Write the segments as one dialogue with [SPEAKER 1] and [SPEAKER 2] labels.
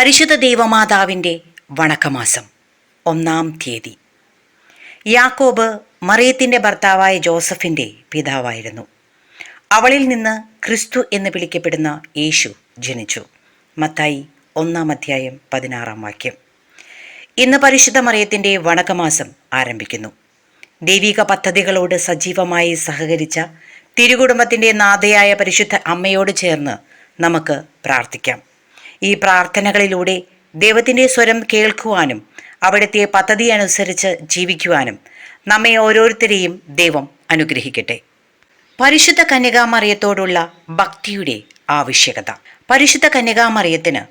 [SPEAKER 1] പരിശുദ്ധ ദൈവമാതാവിന്റെ വണക്കമാസം ഒന്നാം തീയതി. യാക്കോബ് മറിയത്തിന്റെ ഭർത്താവായ ജോസഫിന്റെ പിതാവായിരുന്നു. അവളിൽ നിന്ന് ക്രിസ്തു എന്ന് വിളിക്കപ്പെടുന്ന യേശു ജനിച്ചു. മത്തായി ഒന്നാം അധ്യായം പതിനാറാം വാക്യം. ഇന്ന് പരിശുദ്ധ മറിയത്തിന്റെ വണക്കമാസം ആരംഭിക്കുന്നു. ദൈവിക പദ്ധതികളോട് സജീവമായി സഹകരിച്ച തിരുകുടുംബത്തിന്റെ നാഥയായ പരിശുദ്ധ അമ്മയോട് ചേർന്ന് നമുക്ക് പ്രാർത്ഥിക്കാം. ഈ പ്രാർത്ഥനകളിലൂടെ ദൈവത്തിന്റെ സ്വരം കേൾക്കുവാനും അവിടുത്തെ പദ്ധതി അനുസരിച്ച് ജീവിക്കുവാനും നമ്മെ ഓരോരുത്തരെയും ദൈവം അനുഗ്രഹിക്കട്ടെ. പരിശുദ്ധ കന്യകാമറിയത്തോടുള്ള ഭക്തിയുടെ ആവശ്യകത. പരിശുദ്ധ കന്യകാമറിയത്തിന്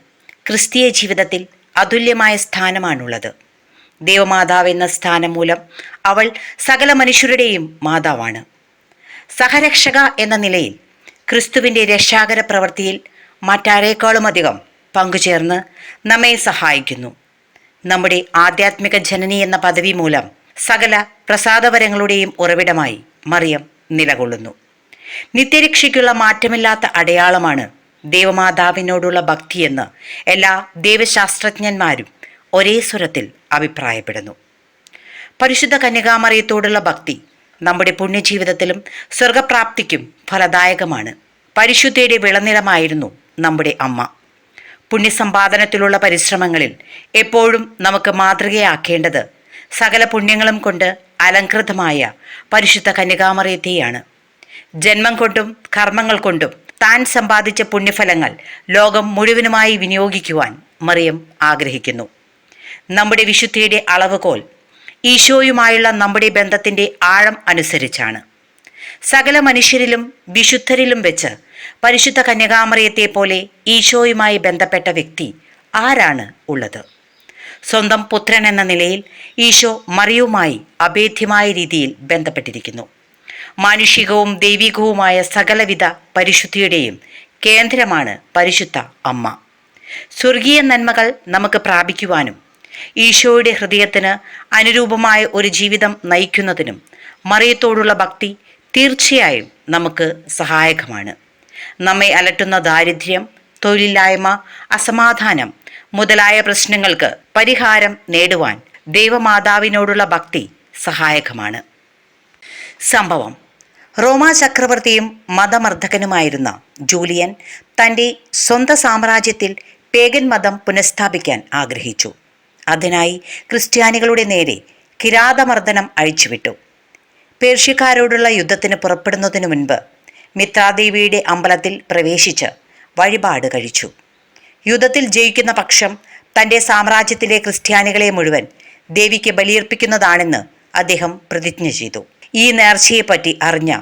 [SPEAKER 1] ക്രിസ്തീയ ജീവിതത്തിൽ അതുല്യമായ സ്ഥാനമാണുള്ളത്. ദേവമാതാവ് എന്ന സ്ഥാനം മൂലം അവൾ സകല മനുഷ്യരുടെയും മാതാവാണ്. സഹരക്ഷക എന്ന നിലയിൽ ക്രിസ്തുവിന്റെ രക്ഷാകര പ്രവൃത്തിയിൽ മറ്റാരേക്കാളും അധികം പങ്കുചേർന്ന് നമ്മെ സഹായിക്കുന്നു. നമ്മുടെ ആധ്യാത്മിക ജനനി എന്ന പദവി മൂലം സകല പ്രസാദവരങ്ങളുടെയും ഉറവിടമായി മറിയം നിലകൊള്ളുന്നു. നിത്യരക്ഷയ്ക്കുള്ള മാറ്റമില്ലാത്ത അടയാളമാണ് ദേവമാതാവിനോടുള്ള ഭക്തിയെന്ന് എല്ലാ ദേവശാസ്ത്രജ്ഞന്മാരും ഒരേ സ്വരത്തിൽ അഭിപ്രായപ്പെടുന്നു. പരിശുദ്ധ കന്യകാമറിയത്തോടുള്ള ഭക്തി നമ്മുടെ പുണ്യജീവിതത്തിലും സ്വർഗപ്രാപ്തിക്കും ഫലദായകമാണ്. പരിശുദ്ധയുടെ വിളനിലമായിരുന്നു നമ്മുടെ അമ്മ. പുണ്യസമ്പാദനത്തിലുള്ള പരിശ്രമങ്ങളിൽ എപ്പോഴും നമുക്ക് മാതൃകയാക്കേണ്ടത് സകല പുണ്യങ്ങളും കൊണ്ട് അലങ്കൃതമായ പരിശുദ്ധ കന്യകാമറിയത്തെയാണ്. ജന്മം കൊണ്ടും കർമ്മങ്ങൾ കൊണ്ടും താൻ സമ്പാദിച്ച പുണ്യഫലങ്ങൾ ലോകം മുഴുവനുമായി വിനിയോഗിക്കുവാൻ മറിയം ആഗ്രഹിക്കുന്നു. നമ്മുടെ വിശുദ്ധിയുടെ അളവുകോൽ ഈശോയുമായുള്ള നമ്മുടെ ബന്ധത്തിന്റെ ആഴം അനുസരിച്ചാണ്. സകല മനുഷ്യരിലും വിശുദ്ധരിലും വെച്ച് പരിശുദ്ധ കന്യകാമറിയത്തെ പോലെ ഈശോയുമായി ബന്ധപ്പെട്ട വ്യക്തി ആരാണ് ഉള്ളത്? സ്വന്തം പുത്രൻ എന്ന നിലയിൽ ഈശോ മറിയുമായി അഭേദ്യമായ രീതിയിൽ ബന്ധപ്പെട്ടിരിക്കുന്നു. മാനുഷികവും ദൈവികവുമായ സകലവിധ പരിശുദ്ധിയുടെയും കേന്ദ്രമാണ് പരിശുദ്ധ അമ്മ. സ്വർഗീയ നന്മകൾ നമുക്ക് പ്രാപിക്കുവാനും ഈശോയുടെ ഹൃദയത്തിന് അനുരൂപമായ ഒരു ജീവിതം നയിക്കുന്നതിനും മറിയത്തോടുള്ള ഭക്തി തീർച്ചയായും നമുക്ക് സഹായകമാണ്. നമ്മെ അലട്ടുന്ന ദാരിദ്ര്യം തൊഴിലില്ലായ്മ അസമാധാനം മുതലായ പ്രശ്നങ്ങൾക്ക് പരിഹാരം നേടുവാൻ ദൈവമാതാവിനോടുള്ള ഭക്തി സഹായകമാണ്. സംഭവം. റോമാ ചക്രവർത്തിയും മതമർദ്ദകനുമായിരുന്ന ജൂലിയൻ തന്റെ സ്വന്തം സാമ്രാജ്യത്തിൽ പേഗൻ മതം പുനഃസ്ഥാപിക്കാൻ ആഗ്രഹിച്ചു. അതിനായി ക്രിസ്ത്യാനികളുടെ നേരെ കിരാതമർദ്ദനം അഴിച്ചുവിട്ടു. പേർഷ്യക്കാരോടുള്ള യുദ്ധത്തിന് പുറപ്പെടുന്നതിനു മുൻപ് മിത്രാദേവിയുടെ അമ്പലത്തിൽ പ്രവേശിച്ച് വഴിപാട് കഴിച്ചു. യുദ്ധത്തിൽ ജയിക്കുന്ന പക്ഷം തന്റെ സാമ്രാജ്യത്തിലെ ക്രിസ്ത്യാനികളെ മുഴുവൻ ദേവിക്ക് ബലിയർപ്പിക്കുന്നതാണെന്ന് അദ്ദേഹം പ്രതിജ്ഞ ചെയ്തു. ഈ നേർച്ചയെപ്പറ്റി അറിഞ്ഞ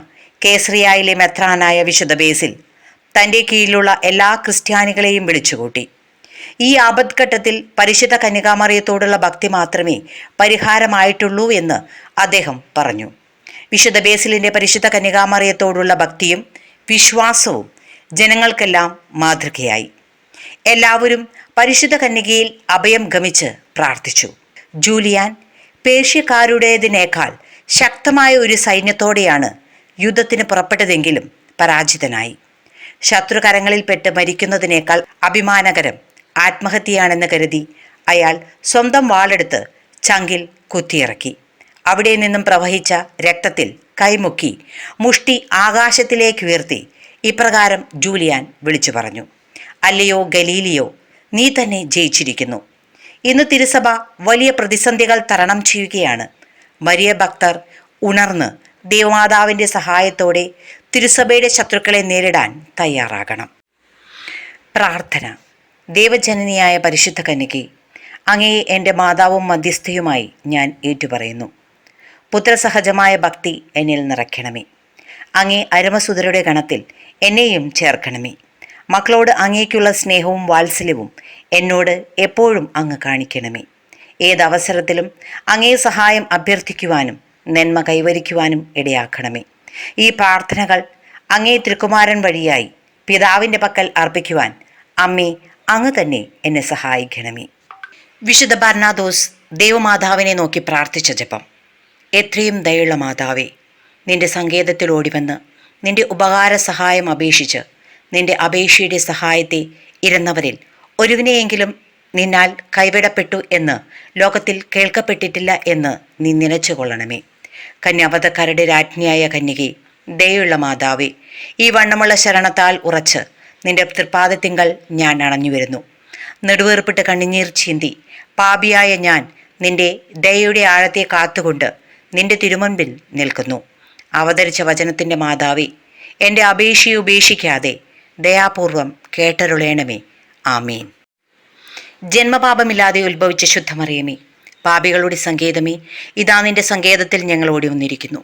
[SPEAKER 1] കേസറിയായിലെ മെത്രാനായ വിശുദ്ധ ബേസിൽ തന്റെ കീഴിലുള്ള എല്ലാ ക്രിസ്ത്യാനികളെയും വിളിച്ചുകൂട്ടി. ഈ ആപത്ഘട്ടത്തിൽ പരിശുദ്ധ കന്യകാമറിയത്തോടുള്ള ഭക്തി മാത്രമേ പരിഹാരമായിട്ടുള്ളൂ എന്ന് അദ്ദേഹം പറഞ്ഞു. വിശുദ്ധ ബേസിലിന്റെ പരിശുദ്ധ കന്യകാമറിയത്തോടുള്ള ഭക്തിയും വിശ്വാസവും ജനങ്ങൾക്കെല്ലാം മാതൃകയായി. എല്ലാവരും പരിശുദ്ധ കന്യകയിൽ അഭയം ഗമിച്ച് പ്രാർത്ഥിച്ചു. ജൂലിയാൻ പേർഷ്യക്കാരുടേതിനേക്കാൾ ശക്തമായ ഒരു സൈന്യത്തോടെയാണ് യുദ്ധത്തിന് പുറപ്പെട്ടതെങ്കിലും പരാജിതനായി. ശത്രുകരങ്ങളിൽപ്പെട്ട് മരിക്കുന്നതിനേക്കാൾ അഭിമാനകരം ആത്മഹത്യയാണെന്ന് കരുതി അയാൾ സ്വന്തം വാളെടുത്ത് ചങ്കിൽ കുത്തിയിറക്കി. അവിടെ നിന്നും പ്രവഹിച്ച രക്തത്തിൽ കൈമുക്കി മുഷ്ടി ആകാശത്തിലേക്ക് ഉയർത്തി ഇപ്രകാരം ജൂലിയാൻ വിളിച്ചു പറഞ്ഞു അല്ലയോ ഗലീലിയോ നീ തന്നെ ജയിച്ചിരിക്കുന്നു. ഇന്ന് തിരുസഭ വലിയ പ്രതിസന്ധികൾ തരണം ചെയ്യുകയാണ്. വലിയ ഭക്തർ ഉണർന്ന് ദേവമാതാവിന്റെ സഹായത്തോടെ തിരുസഭയുടെ ശത്രുക്കളെ നേരിടാൻ തയ്യാറാകണം. പ്രാർത്ഥന. ദേവജനനിയായ പരിശുദ്ധ കന്യകെ അങ്ങയെ എന്റെ മാതാവും മധ്യസ്ഥയുമായി ഞാൻ ഏറ്റുപറയുന്നു. പുത്രസഹജമായ ഭക്തി എന്നിൽ നിറയ്ക്കണമേ. അങ്ങേ അരമസുതരുടെ ഗണത്തിൽ എന്നെയും ചേർക്കണമേ. മക്കളോട് അങ്ങേക്കുള്ള സ്നേഹവും വാത്സല്യവും എന്നോട് എപ്പോഴും അങ്ങ് കാണിക്കണമേ. ഏതവസരത്തിലും അങ്ങേ സഹായം അഭ്യർത്ഥിക്കുവാനും നന്മ കൈവരിക്കുവാനും ഇടയാക്കണമേ. ഈ പ്രാർത്ഥനകൾ അങ്ങേ തൃക്കുമാരൻ വഴിയായി പിതാവിന്റെ പക്കൽ അർപ്പിക്കുവാൻ അമ്മേ അങ്ങ് തന്നെ എന്നെ സഹായിക്കണമേ. വിശുദ്ധ ബർണാദോസ് ദേവമാതാവിനെ നോക്കി പ്രാർത്ഥിച്ച ജപം. എത്രയും ദയുള്ള മാതാവേ നിന്റെ സങ്കേതത്തിൽ ഓടിവന്ന് നിന്റെ ഉപകാര സഹായം അപേക്ഷിച്ച് നിന്റെ അപേക്ഷയുടെ സഹായത്തെ ഇരുന്നവരിൽ ഒരുവിനെയെങ്കിലും നിന്നാൽ കൈവിടപ്പെട്ടു എന്ന് ലോകത്തിൽ കേൾക്കപ്പെട്ടിട്ടില്ല എന്ന് നീ നിലച്ചുകൊള്ളണമേ. കന്യാവതക്കാരുടെ രാജ്ഞിയായ കന്യകെ ദയുള്ള മാതാവേ ഈ വണ്ണമുള്ള ശരണത്താൽ ഉറച്ച് നിന്റെ തൃപ്പാദത്തിങ്കൾ ഞാൻ അണഞ്ഞു വരുന്നു. നെടുവേർപ്പിട്ട് കണ്ണിനീർ ചീന്തി പാപിയായ ഞാൻ നിന്റെ ദയയുടെ ആഴത്തെ കാത്തുകൊണ്ട് നിന്റെ തിരുമുൻപിൽ നിൽക്കുന്നു. അവതരിച്ച വചനത്തിന്റെ മാതാവി എന്റെ അപേക്ഷയെ ഉപേക്ഷിക്കാതെ ദയാപൂർവം കേട്ടരുളേണമേ. ആമീൻ. ജന്മപാപമില്ലാതെ ഉത്ഭവിച്ച ശുദ്ധമറിയമേ പാപികളുടെ സങ്കേതമേ ഇതാ നിന്റെ സങ്കേതത്തിൽ ഞങ്ങൾ ഓടി വന്നിരിക്കുന്നു.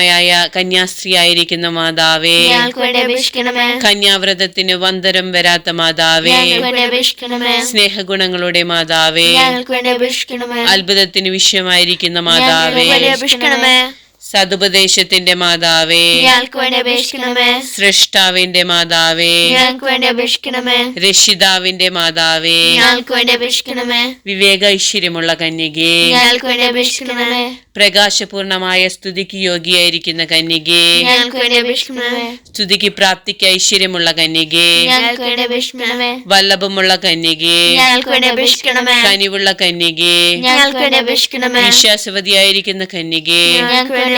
[SPEAKER 2] കളങ്കഹീനമായ കന്യാസ്ത്രീയായിരിക്കുന്ന മാതാവേ കന്യാവ്രതത്തിന് വന്തരം വരാത്ത മാതാവേ സ്നേഹഗുണങ്ങളുടെ മാതാവേ അത്ഭുതത്തിന് വിഷയമായിരിക്കുന്ന മാതാവേ സതുപദേശത്തിന്റെ മാതാവേ.
[SPEAKER 3] ഞങ്ങൾക്ക് വേണ്ടി അപേക്ഷിക്കണമേ.
[SPEAKER 2] സൃഷ്ടാവിന്റെ മാതാവേ.
[SPEAKER 3] ഞങ്ങൾക്ക് വേണ്ടി അപേക്ഷിക്കണമേ.
[SPEAKER 2] രക്ഷിതാവിന്റെ മാതാവേ.
[SPEAKER 3] ഞങ്ങൾക്ക് വേണ്ടി അപേക്ഷിക്കണമേ.
[SPEAKER 2] വിവേക ഐശ്വര്യമുള്ള കന്യകേ.
[SPEAKER 3] ഞങ്ങൾക്ക് വേണ്ടി അപേക്ഷിക്കണമേ.
[SPEAKER 2] പ്രകാശപൂർണമായ സ്തുതിക്ക് യോഗ്യായിരിക്കുന്ന കന്യകേ.
[SPEAKER 3] ഞങ്ങൾക്ക് വേണ്ടി അപേക്ഷിക്കണമേ.
[SPEAKER 2] സ്തുതിക്ക് പ്രാപ്തിക്ക് ഐശ്വര്യമുള്ള കന്യകേ.
[SPEAKER 3] ഞങ്ങൾക്ക് വേണ്ടി അപേക്ഷിക്കണമേ.
[SPEAKER 2] വല്ലഭമുള്ള കന്യകേ.
[SPEAKER 3] ഞങ്ങൾക്ക് വേണ്ടി അപേക്ഷിക്കണമേ.
[SPEAKER 2] കനിവുള്ള കന്യകേ.
[SPEAKER 3] ഞങ്ങൾക്ക് വേണ്ടി അപേക്ഷിക്കണമേ.
[SPEAKER 2] വിശ്വാസവതിയായിരിക്കുന്ന കന്യകേ.
[SPEAKER 3] ഞങ്ങൾക്ക് വേണ്ടി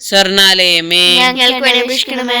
[SPEAKER 2] സ്വർണാലയമേ.
[SPEAKER 3] ഞങ്ങൾക്ക് വേണ്ടി അപേക്ഷിക്കണമേ.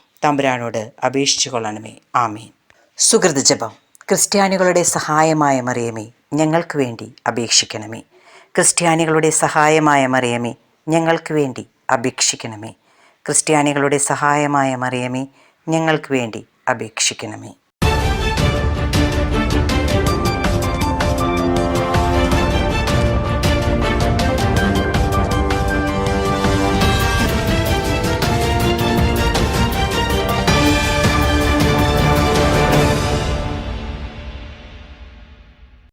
[SPEAKER 1] തമ്പുരാനോട് അപേക്ഷിച്ചു കൊള്ളണമേ. ആമീൻ. സുഹൃത ജപം. ക്രിസ്ത്യാനികളുടെ സഹായമായ മറിയമേ ഞങ്ങൾക്ക് വേണ്ടി അപേക്ഷിക്കണമേ. ക്രിസ്ത്യാനികളുടെ സഹായമായ മറിയമേ ഞങ്ങൾക്ക് വേണ്ടി അപേക്ഷിക്കണമേ. ക്രിസ്ത്യാനികളുടെ സഹായമായ മറിയമേ ഞങ്ങൾക്ക് വേണ്ടി അപേക്ഷിക്കണമേ.